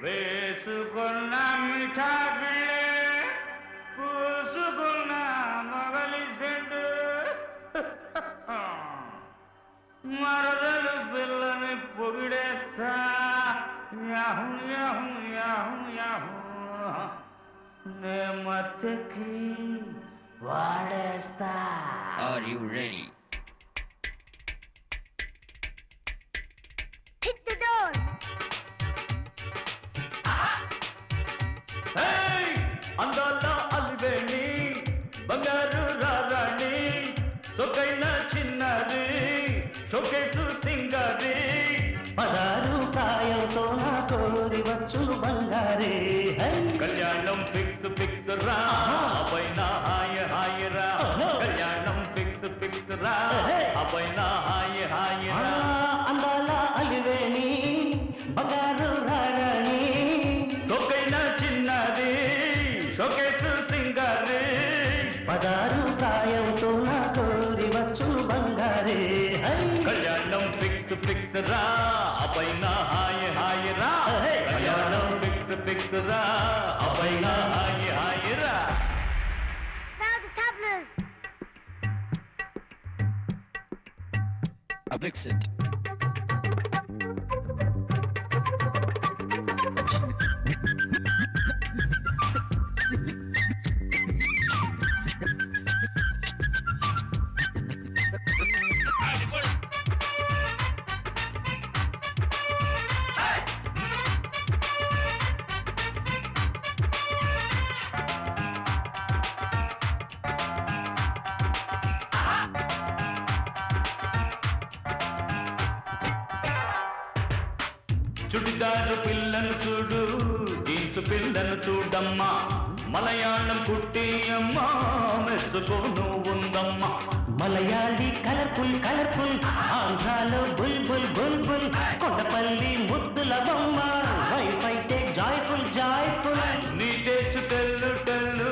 వేసుకున్న మిఠాపిల్లే పూసుకున్న మొగలి సెంటు మరదలు పిల్లని పొగిడేస్తా యాహు యాహు యాహు యాహు నే మత్తెక్కి వాడేస్తా Are you ready? బంగారు రారాణి సొగైన చిన్నది షోకేసు సింగది. పదారు ప్రాయంతో నా కోరి వచ్చు బంగారే కళ్యాణం ఫిక్స్ ఫిక్స్ రా అపైన హాయ్ హాయ్ రా. కళ్యాణం ఫిక్స్ ఫిక్స్ రా అపైన హాయ్ హాయ్ రా. అందాల అలివేణి బంగారు రారాణి సొగైన చిన్నది షోకేసు సింగది. పదారు ప్రాయంతో నా కోరి వచ్చు బంగారే. హై. కళ్యాణం ఫిక్స్ ఫిక్స్ రా. అపైన హాయ్ హాయ్ రా. కళ్యాణం ఫిక్స్ ఫిక్స్ రా. అపైన హాయ్ హాయ్ రా. Now చుడిదారు పిల్లను చూడు జీన్స్ పిల్లను చూడమ్మా. మలయాళం పుట్టి అమ్మా మెచ్చుకోను ఉందమ్మా. మలయాళి కలర్ఫుల్ కలర్ఫుల్ ఆంధ్రాలో బుల్ బుల్ బుల్ బుల్ కొండపల్లి ముద్దుల బొమ్మ. వైఫ్ అయితే జాయ్ఫుల్ జాయ్ఫుల్. నీ టేస్ట్ తెల్లు టెల్లు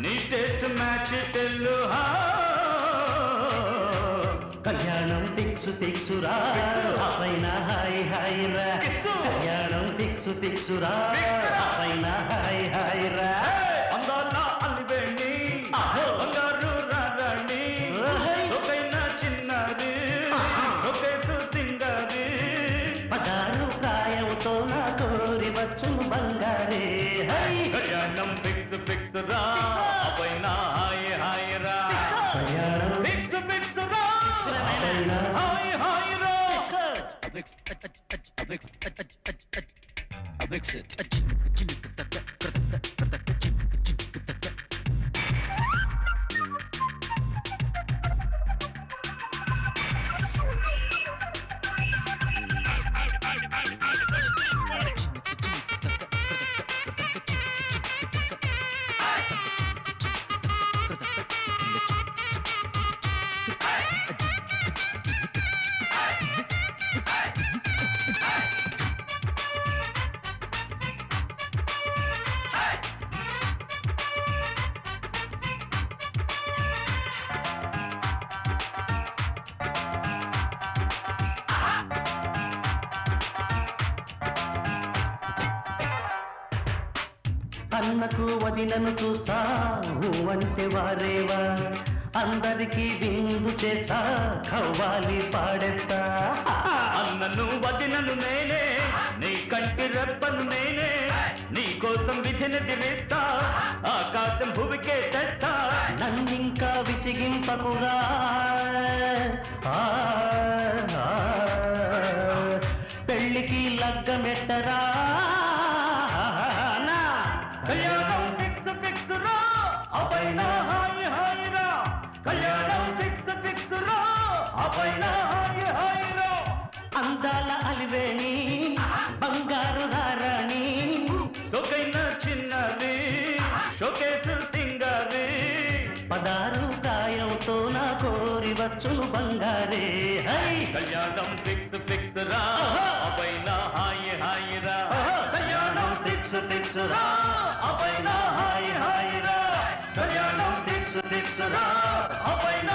నీ టేస్ట్ మ్యాచ్ టెల్లు కళ్యాణం ఫిక్సు ఫిక్సురా ఆ పైన హాయ్ హాయ్ రా ఫిక్సు. కళ్యాణం ఫిక్సు ఫిక్సురా ఫిక్సురా. ఆ పైన హాయ్ హాయ్ రా అందాల అలివేణి ఆహో. బంగారు రారాణి ఓహై. సొగైన చిన్నది ఆహా. సొగేసు సింగది పదారు ప్రాయంతో నా కోరి వచ్చు బంగారే హై కళ్యాణం ఫిక్స్ ఫిక్స్ రా పైన హాయ్ హాయ్ పైన హాయ్ హాయ్ రా A fix A అన్నకు వదినను చూస్తా అంటే వారేవా? అందరికీ విందు చేస్తా కవ్వాలి పాడేస్తా. అన్నను వదినను నేనే నీ కంటి రెప్పను నేనే నీ కోసం విధిని దివేస్తా ఆకాశం భూమికే తెస్తా. నన్నింకా ఆ, పెళ్ళికి లగ్గమెట్టరా. కళ్యాణం ఫిక్స్ ఫిక్స్ రా. అపైన హాయ్ హాయ్ రా. కళ్యాణం ఫిక్స్ ఫిక్స్ రా. అపైన హాయ్ హాయ్ రా. అందాల అలివేణి బంగారు రారాణి సొగైన చిన్నది షోకేసు సింగది పదారు ప్రాయంతో నా కోరి వచ్చును బంగారే. హై! కళ్యాణం ఫిక్స్ కళ్యాణం ఫిక్స్ ఫిక్స్ రా అపైన హాయ్ హాయ్ రా కళ్యాణం ఫిక్స్ ఫిక్స్ రా అపైన